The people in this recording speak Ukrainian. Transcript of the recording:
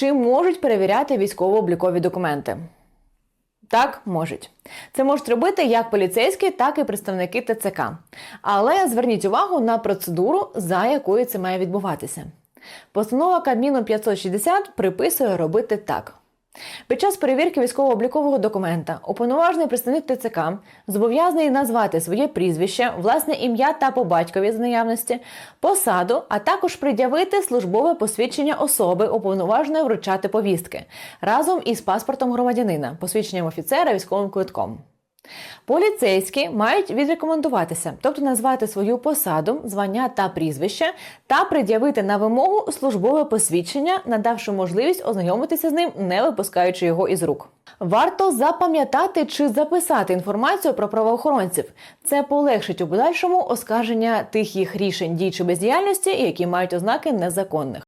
чи можуть перевіряти військово-облікові документи? Так, можуть. Це можуть робити як поліцейські, так і представники ТЦК. Але зверніть увагу на процедуру, за якою це має відбуватися. Постанова Кабміну 560 приписує робити так. Під час перевірки військово-облікового документа уповноважений представник ТЦК зобов'язаний назвати своє прізвище, власне ім'я та по батькові з наявності, посаду, а також пред'явити службове посвідчення особи, уповноваженої вручати повістки разом із паспортом громадянина, посвідченням офіцера, військовим квитком. Поліцейські мають відрекомендуватися, тобто назвати свою посаду, звання та прізвище, та пред'явити на вимогу службове посвідчення, надавши можливість ознайомитися з ним, не випускаючи його із рук. Варто запам'ятати чи записати інформацію про правоохоронців. Це полегшить у подальшому оскарження тих їх рішень дій чи бездіяльності, які мають ознаки незаконних.